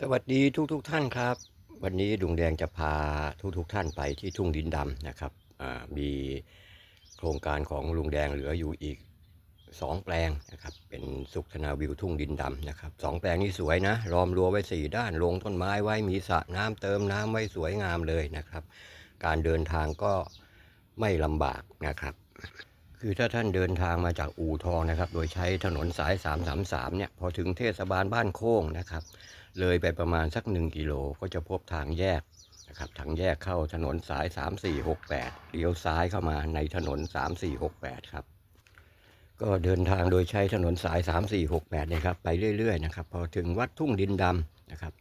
สวัสดีทุกทท่านครับ วันนี้ลุงแดงจะพาทุกทท่านไปที่ทุ่งดินดำนะครับมีโครงการของลุงแดงเหลืออยู่อีกสองแปลงนะครับเป็นสุขธนาวิวทุ่งดินดำนะครับสองแปลงนี้สวยนะล้อมรั้วไว้สี่ด้านลงต้นไม้ไว้มีสระน้ำเติมน้ำไว้สวยงามเลยนะครับ การเดินทางก็ไม่ลำบากนะครับ คือถ้าท่านเดินทางมาจากอู่ทองนะครับ โดยใช้ถนนสาย 333 เนี่ย พอถึงเทศบาลบ้านโค้งนะครับ เลยไปประมาณสัก 1 กิโลก็จะพบทางแยกนะครับ ทางแยกเข้าถนนสาย 3468 เลี้ยวซ้ายเข้ามาในถนน 3468 ครับ ก็เดินทางโดยใช้ถนนสาย 3468เนี่ยครับ ไปเรื่อยๆนะครับ พอถึงวัดทุ่งดินดำนะครับ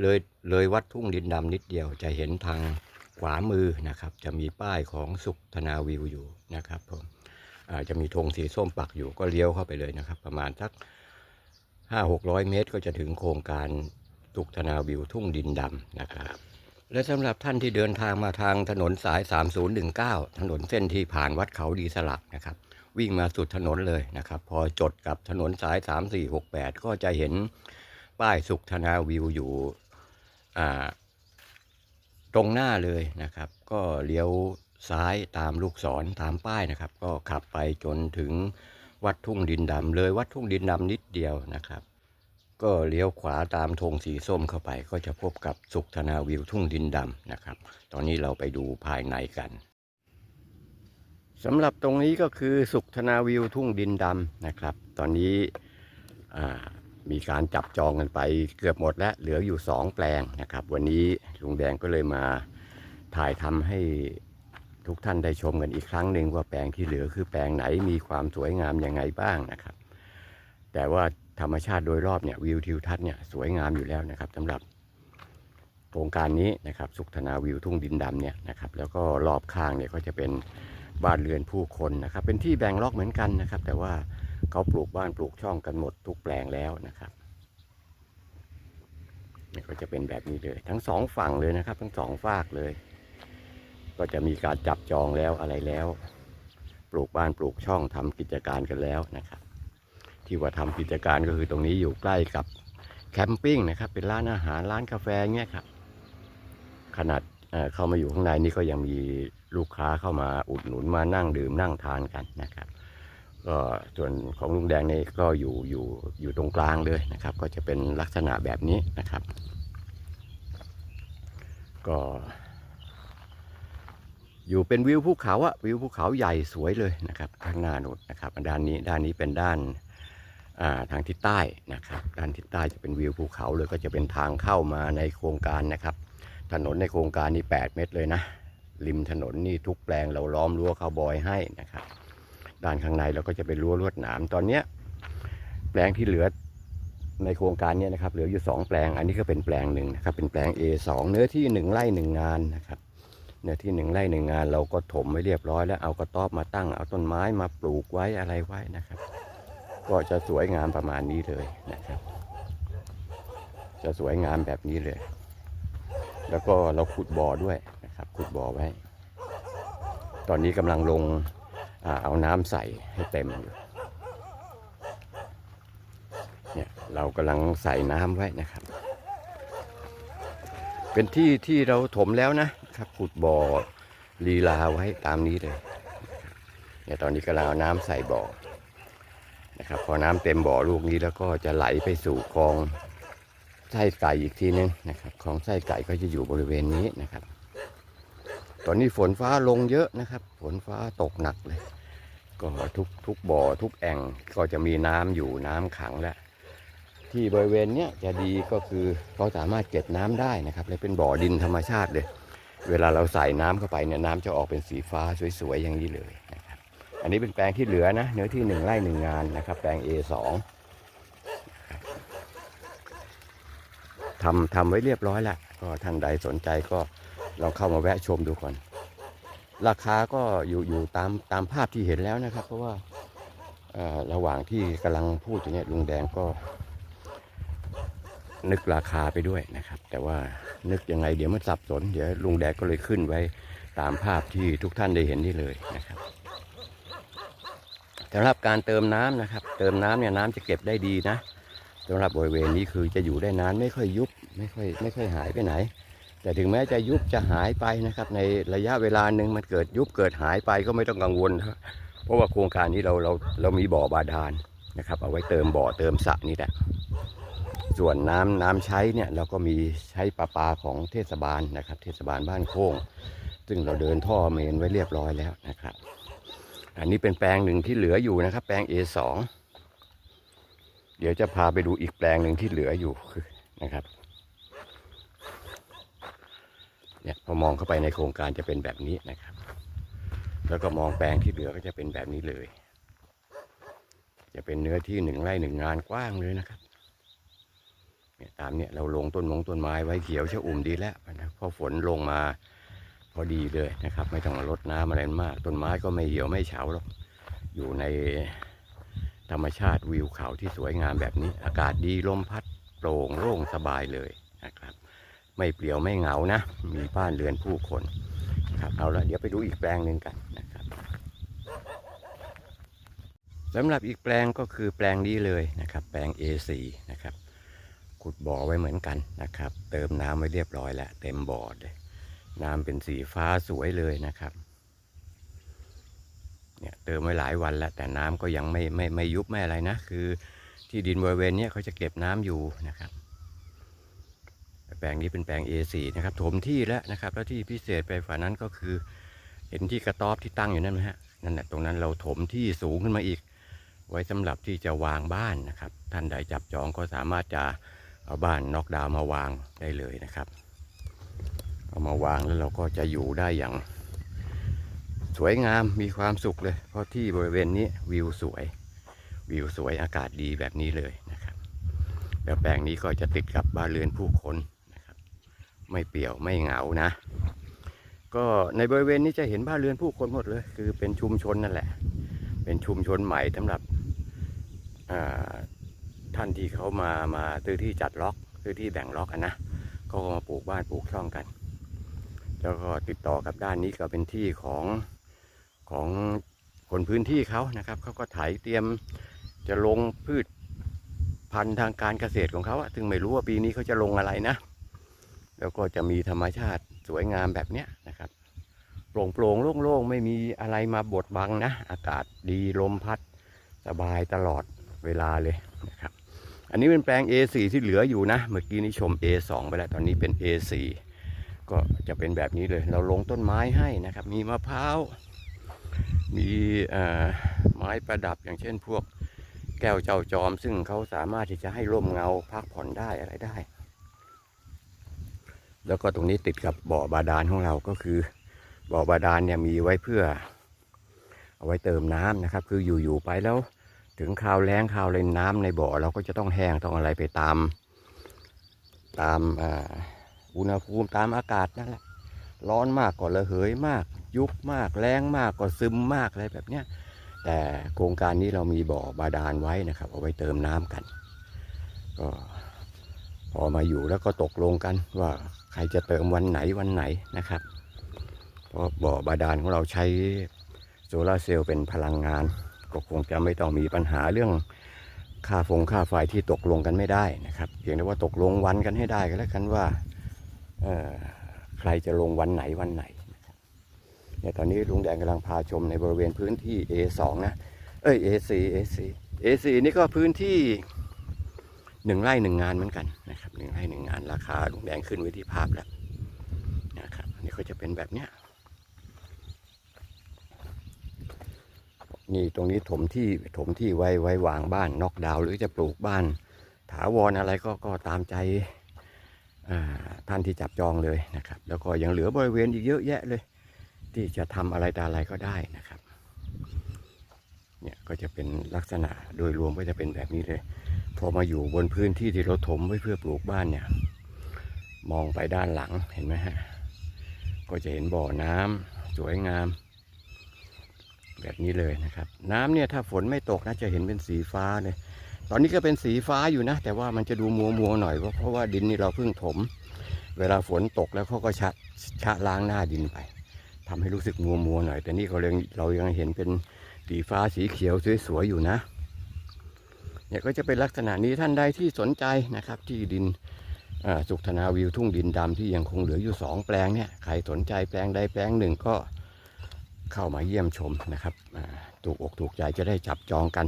เลยเลยวัดทุ่งดินดำนิดเดียวจะเห็นทางขวามือนะครับ จะมีป้ายของสุขธนาวิวอยู่นะครับผม จะมีธงสีส้มปักอยู่ก็เลี้ยวเข้าไปเลยนะครับ ประมาณสักห้าหกร้อยเมตรก็จะถึงโครงการสุขธนาวิวทุ่งดินดำนะครับ และสำหรับท่านที่เดินทางมาทางถนนสาย 3019 ถนนเส้นที่ผ่านวัดเขาดีสลักนะครับวิ่งมาสุดถนนเลยนะครับ พอจดกับถนนสาย 3468 ก็จะเห็นป้ายสุขธนาวิวอยู่ตรงหน้าเลยนะครับ ก็เลี้ยว ซ้ายตามลูกศรตามป้ายนะครับ ก็ขับไปจนถึงวัดทุ่งดินดำเลยวัดทุ่งดินดำนิดเดียวนะครับ ก็เลี้ยวขวาตามธงสีส้มเข้าไป ก็จะพบกับสุขธนาวิวทุ่งดินดำนะครับ ตอนนี้เราไปดูภายในกันสำหรับตรงนี้ก็คือสุขธนาวิวทุ่งดินดำนะครับ ตอนนี้มีการจับจองกันไปเกือบหมดแล้วเหลืออยู่สองแปลงนะครับ วันนี้ลุงแดงก็เลยมาถ่ายทำให้ ทุกท่านได้ชมกันอีกครั้งหนึ่งว่าแปลงที่เหลือคือแปลงไหนมีความสวยงามยังไงบ้างนะครับ แต่ว่าธรรมชาติโดยรอบเนี่ยวิวทิวทัศน์เนี่ยสวยงามอยู่แล้วนะครับสำหรับโครงการนี้นะครับสุขธนาวิวทุ่งดินดำเนี่ยนะครับแล้วก็รอบข้างเนี่ยก็จะเป็นบ้านเรือนผู้คนนะครับ เป็นที่แบ่งล็อกเหมือนกันนะครับ แต่ว่าเขาปลูกบ้านปลูกช่องกันหมดทุกแปลงแล้วนะครับก็จะเป็นแบบนี้เลย ทั้งสองฝั่งเลยนะครับ ทั้งสองฝากเลย ก็จะมีการจับจองแล้วอะไรแล้ว ปลูกบ้านปลูกช่องทำกิจการกันแล้วนะครับ ที่ว่าทำกิจการก็คือตรงนี้อยู่ใกล้กับแคมปิ้งนะครับ เป็นร้านอาหารร้านกาแฟเงี้ยครับขนาดเเข้ามาอยู่ข้างในนี่ก็ยังมีลูกค้าเข้ามาอุดหนุนมานั่งดื่มนั่งทานกันนะครับก็ส่วนของลุงแดงนี่ก็อยู่อยู่อยู่ตรงกลางเลยนะครับ ก็จะเป็นลักษณะแบบนี้นะครับ ก็ อยู่เป็นวิวภูเขาอะวิวภูเขาใหญ่สวยเลยนะครับข้างหน้านู้นนะครับด้านนี้ด้านนี้เป็นด้านาทางทิศใต้นะครับ ด้านทิศใต้จะเป็นวิวภูเขาเลยก็จะเป็นทางเข้ามาในโครงการนะครับ ถนนในโครงการนี้ 8 เมตรเลยนะ ริมถนนนี่ทุกแปลงเราล้อมรั้วคาวบอยให้นะครับ ด้านข้างในเราก็จะเป็นรั้วลวดหนามตอนเนี้ยแปลงที่เหลือในโครงการเนี้นะครับเหลืออยู่สองแปลง อันนี้ก็เป็นแปลงหนึ่งนะครับเป็นแปลง A2 เนื้อที่หนึ่งไร่หนึ่งงานนะครับ เนื้อที่หนึ่งไร่หนึ่งงานเราก็ถมไว้เรียบร้อยแล้วเอากระต๊อบมาตั้งเอาต้นไม้มาปลูกไว้อะไรไว้นะครับ ก็จะสวยงามประมาณนี้เลยนะครับ จะสวยงามแบบนี้เลย แล้วก็เราขุดบ่อด้วยนะครับ ขุดบ่อไว้ ตอนนี้กำลังลงอเอาน้ำใส่ให้เต็มอยู่เนี่ยเรากำลังใส่น้ำไว้นะครับ เป็นที่ที่เราถมแล้วนะ ครับขุดบ่อลีลาไว้ตามนี้เลยเนี่ยตอนนี้กำลังเอาน้ำใส่บ่อนะครับ พอน้ำเต็มบ่อลูกนี้แล้วก็จะไหลไปสู่คลองไส้ไก่อีกทีนึงนะครับคลองไส้ไก่ก็จะอยู่บริเวณนี้นะครับ ตอนนี้ฝนฟ้าลงเยอะนะครับ ฝนฟ้าตกหนักเลยก็ทุกทุกบ่อทุกแอ่งก็จะมีน้ำอยู่น้ำขังแล้วที่บริเวณเนี้ยจะดีก็คือเขาสามารถเก็บน้ำได้นะครับเลยเป็นบ่อดินธรรมชาติเลย เวลาเราใส่น้ำเข้าไปเนี่ยน้ำจะออกเป็นสีฟ้าสวยๆอย่างนี้เลยนะครับอันนี้เป็นแปลงที่เหลือนะเนื้อที่หนึ่งไร่หนึ่งงานนะครับ แปลง A2 ทำทำไว้เรียบร้อยแล้วก็ท่านใดสนใจก็ลองเข้ามาแวะชมดูก่อน ราคาก็อยู่อยู่ตามตามภาพที่เห็นแล้วนะครับ เพราะว่าระหว่างที่กำลังพูดอย่างเงี้ยลุงแดงก็นึกราคาไปด้วยนะครับ แต่ว่า นึกยังไงเดี๋ยวมันสับสน เดี๋ยวลุงแดงก็เลยขึ้นไว้ตามภาพที่ทุกท่านได้เห็นนี่เลยนะครับสำหรับการเติมน้ำนะครับ เติมน้ำเนี่ยน้ำจะเก็บได้ดีนะสำหรับบริเวณนี้คือจะอยู่ได้นานไม่ค่อยยุบไม่ค่อยไม่ค่อยหายไปไหน แต่ถึงแม้จะยุบจะหายไปนะครับ ในระยะเวลาหนึ่งมันเกิดยุบเกิดหายไปก็ไม่ต้องกังวลครับเพราะว่าโครงการนี้เราเราเรามีบ่อบาดาลนะครับ เอาไว้เติมบ่อเติมสระนี่แหละ ส่วนน้ำน้ำใช้เนี่ยเราก็มีใช้ประปาของเทศบาลนะครับ เทศบาลบ้านโค้งซึ่งเราเดินท่อเมนไว้เรียบร้อยแล้วนะครับ อันนี้เป็นแปลงหนึ่งที่เหลืออยู่นะครับ แปลง A2 เดี๋ยวจะพาไปดูอีกแปลงหนึ่งที่เหลืออยู่คือนะครับเนี่ยพอมองเข้าไปในโครงการจะเป็นแบบนี้นะครับ แล้วก็มองแปลงที่เหลือก็จะเป็นแบบนี้เลย จะเป็นเนื้อที่หนึ่งไร่หนึ่งงานกว้างเลยนะครับ เนี่ยตามเนี่ยเราลงต้นมงต้นไม้ไว้เขียวชะอุ่มดีแล้วนะพอฝนลงมาพอดีเลยนะครับ ไม่ต้องมารดน้ำอะไรมาก ต้นไม้ก็ไม่เหี่ยวไม่เฉาหรอกอยู่ในธรรมชาติวิวเขาที่สวยงามแบบนี้ อากาศดีลมพัดโปร่งโล่งสบายเลยนะครับ ไม่เปลี่ยวไม่เหงานะ มีบ้านเรือนผู้คนครับเอาละเดี๋ยวไปดูอีกแปลงหนึ่งกันนะครับสำหรับอีกแปลงก็คือแปลงนี้เลยนะครับ แปลง A4 นะครับ ขุดบ่อไว้เหมือนกันนะครับ เติมน้ำไว้เรียบร้อยแล้วเต็มบ่อเลยน้ำเป็นสีฟ้าสวยเลยนะครับเนี่ยเติมไว้หลายวันแล้ว แต่น้ำก็ยังไม่ไม่ไม่ยุบไม่อะไรนะ คือที่ดินบริเวณเนี้ยเขาจะเก็บน้ำอยู่นะครับ แปลงนี้เป็นแปลง A4 นะครับถมที่แล้วนะครับ แล้วที่พิเศษไปฝ่านั้นก็คือ เห็นที่กระต๊อบที่ตั้งอยู่นั่นไหมฮะนั่นแหละตรงนั้นเราถมที่สูงขึ้นมาอีก ไว้สำหรับที่จะวางบ้านนะครับ ท่านใดจับจองก็สามารถจะ เอาบ้านนอกดาวมาวางได้เลยนะครับ เอามาวางแล้วเราก็จะอยู่ได้อย่าง สวยงามมีความสุขเลย เพราะที่บริเวณนี้วิวสวย วิวสวยอากาศดีแบบนี้เลยนะครับแล้วแปลงนี้ก็จะติดกับบ้านเรือนผู้คนนะครับ ไม่เปี่ยวไม่เหงานะ ก็ในบริเวณนี้จะเห็นบ้านเรือนผู้คนหมดเลย คือเป็นชุมชนนั่นแหละ เป็นชุมชนใหม่สำหรับอ่า ท่านที่เขามามาซื้อที่จัดล็อกซื้อที่แบ่งล็อกอะนะเขาก็มาปลูกบ้านปลูกช่องกัน แล้วก็ติดต่อกับด้านนี้ก็เป็นที่ของของคนพื้นที่เขานะครับเขาก็ไถเตรียมจะลงพืชพันธุ์ทางการเกษตรของเขาอะถึงไม่รู้ว่าปีนี้เขาจะลงอะไรนะ แล้วก็จะมีธรรมชาติสวยงามแบบเนี้ยนะครับโปร่งโปร่งโล่งๆ ไม่มีอะไรมาบดบังนะ อากาศดีลมพัด สบายตลอดเวลาเลยนะครับ อันนี้เป็นแปลง A4 ที่เหลืออยู่นะ เมื่อกี้นี้ชม A2 ไปแล้ว ตอนนี้เป็น A4 ก็จะเป็นแบบนี้เลย เราลงต้นไม้ให้นะครับ มีมะพร้าว มีไม้ประดับอย่างเช่นพวกแก้วเจ้าจอม ซึ่งเขาสามารถที่จะให้ร่มเงาพักผ่อนได้อะไรได้ แล้วก็ตรงนี้ติดกับบ่อบาดาลของเราก็คือ บ่อบาดาลเนี่ยมีไว้เพื่อ เอาไว้เติมน้ำนะครับ คืออยู่ๆไปแล้ว ถึงคราวแล้งคราวเลนน้ำในบ่อเราก็จะต้องแห้งต้องอะไรไปตาม ตามอุณหภูมิตามอากาศนั่นแหละร้อนมากก็ระเหยมาก ยุบมากแรงมากก็ซึมมากอะไรแบบเนี้ยแต่โครงการนี้เรามีบ่อบาดาลไว้นะครับ เอาไว้เติมน้ำกัน ก็พอมาอยู่แล้วก็ตกลงกันว่าใครจะเติมวันไหนวันไหนนะครับเพราะบ่อบาดาลของเราใช้โซลาร์เซลล์เป็นพลังงาน ก็คงจะไม่ต้องมีปัญหาเรื่องค่าฟงค่าไฟที่ตกลงกันไม่ได้นะครับเพียงแต่ว่าตกลงวันกันให้ได้ก็แล้วกันว่าเออใครจะลงวันไหนวันไหนเนี่ยตอนนี้ลุงแดงกำลังพาชมในบริเวณพื้นที่ A2 นะ เอ้ย A4 A4 A4 นี่ก็พื้นที่หนึ่งไร่หนึ่งงานเหมือนกันนะครับหนึ่งไร่หนึ่งงานราคาลุงแดงขึ้นไว้ที่ภาพแล้วนะครับนี่ก็จะเป็นแบบเนี้ย นี่ตรงนี้ถมที่ถมที่ไว้ไว้วางบ้านนอกดาวหรือจะปลูกบ้าน ถาวรอะไรก็ก็ตามใจท่านที่จับจองเลยนะครับ แล้วก็ยังเหลือบริเวณอีกเยอะแยะเลย ที่จะทำอะไรต่ออะไรก็ได้นะครับเนี่ยก็จะเป็นลักษณะโดยรวมก็จะเป็นแบบนี้เลย พอมาอยู่บนพื้นที่ที่เราถมไว้เพื่อปลูกบ้านเนี่ยมองไปด้านหลังเห็นไหมฮะก็จะเห็นบ่อน้ำสวยงาม แบบนี้เลยนะครับ น้ำเนี่ยถ้าฝนไม่ตกนะจะเห็นเป็นสีฟ้าเลยตอนนี้ก็เป็นสีฟ้าอยู่นะ แต่ว่ามันจะดูมัวมัวหน่อยเพราะว่าดินนี่เราเพิ่งถม เวลาฝนตกแล้วเขาก็ชะชะล้างหน้าดินไปทำให้รู้สึกมัวมัวหน่อย แต่นี่เรายังเรายังเห็นเป็นสีฟ้าสีเขียวสวยๆอยู่นะเนี่ยก็จะเป็นลักษณะนี้ท่านใดที่สนใจนะครับ ที่ดินสุขธนาวิวทุ่งดินดำที่ยังคงเหลืออยู่สองแปลงเนี่ยใครสนใจแปลงใดแปลงหนึ่งก็ เข้ามาเยี่ยมชมนะครับถูกอกถูกใจจะได้จับจองกัน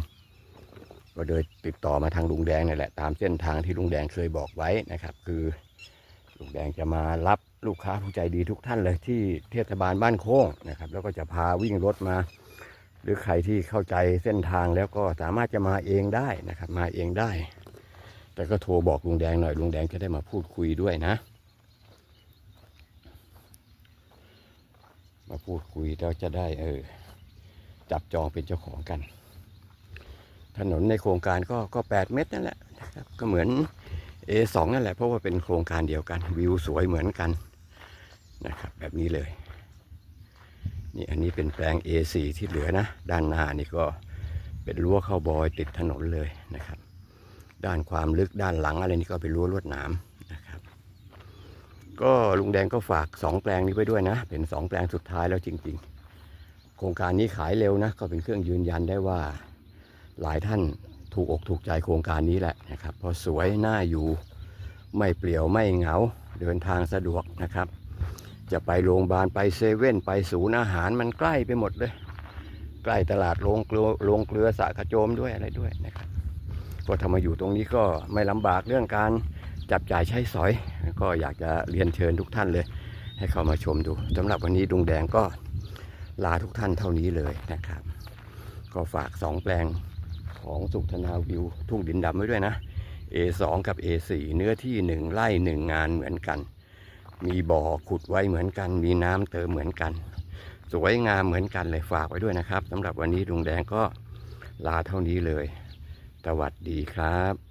ก็โดยติดต่อมาทางลุงแดงนี่แหละตามเส้นทางที่ลุงแดงเคยบอกไว้นะครับ คือลุงแดงจะมารับลูกค้าผู้ใจดีทุกท่านเลยที่เทศบาลบ้านโค้งนะครับ แล้วก็จะพาวิ่งรถมา หรือใครที่เข้าใจเส้นทางแล้วก็สามารถจะมาเองได้นะครับ มาเองได้ แต่ก็โทรบอกลุงแดงหน่อยลุงแดงจะได้มาพูดคุยด้วยนะ มา พูดคุยแล้วจะได้เออจับจองเป็นเจ้าของกัน ถนนในโครงการก็ก็แปดเมตรนั่นแหละนะครับก็เหมือน A2 นั่นแหละเพราะว่าเป็นโครงการเดียวกัน วิวสวยเหมือนกันนะครับ แบบนี้เลยนี่อันนี้เป็นแปลง A4 ที่เหลือนะ ด้านหน้านี่ก็เป็นรั้วเข้าบอยติดถนนเลยนะครับ ด้านความลึกด้านหลังอะไรนี่ก็เป็นรั้วลวดหนาม ก็ลุงแดงก็ฝากสองแปลงนี้ไว้ด้วยนะ เป็นสองแปลงสุดท้ายแล้วจริง ๆ โครงการนี้ขายเร็วนะ ก็เป็นเครื่องยืนยันได้ว่า หลายท่านถูกอกถูกใจโครงการนี้แหละนะครับเพราะสวยน่าอยู่ไม่เปลี่ยวไม่เหงาเดินทางสะดวกนะครับ จะไปโรงพยาบาลไปเซเว่นไปศูนย์อาหารมันใกล้ไปหมดเลย ใกล้ตลาดโรงเกลือโรงเกลือสะกระโจมด้วยอะไรด้วยนะครับก็ทำมาอยู่ตรงนี้ก็ไม่ลำบากเรื่องการ จับจ่ายใช้สอย ก็อยากจะเรียนเชิญทุกท่านเลย ให้เข้ามาชมดูสำหรับวันนี้ดุงแดงก็ลาทุกท่านเท่านี้เลยนะครับ ก็ฝากสองแปลงของสุขธนาวิว ทุ่งดินดำไว้ด้วยนะ A2 กับ A4 เนื้อที่หนึ่งไร่หนึ่งงานเหมือนกัน มีบ่อขุดไว้เหมือนกัน มีน้ำเติมเหมือนกัน สวยงามเหมือนกันเลยฝากไว้ด้วยนะครับสำหรับวันนี้ลุงแดงก็ลาเท่านี้เลย สวัสดีครับ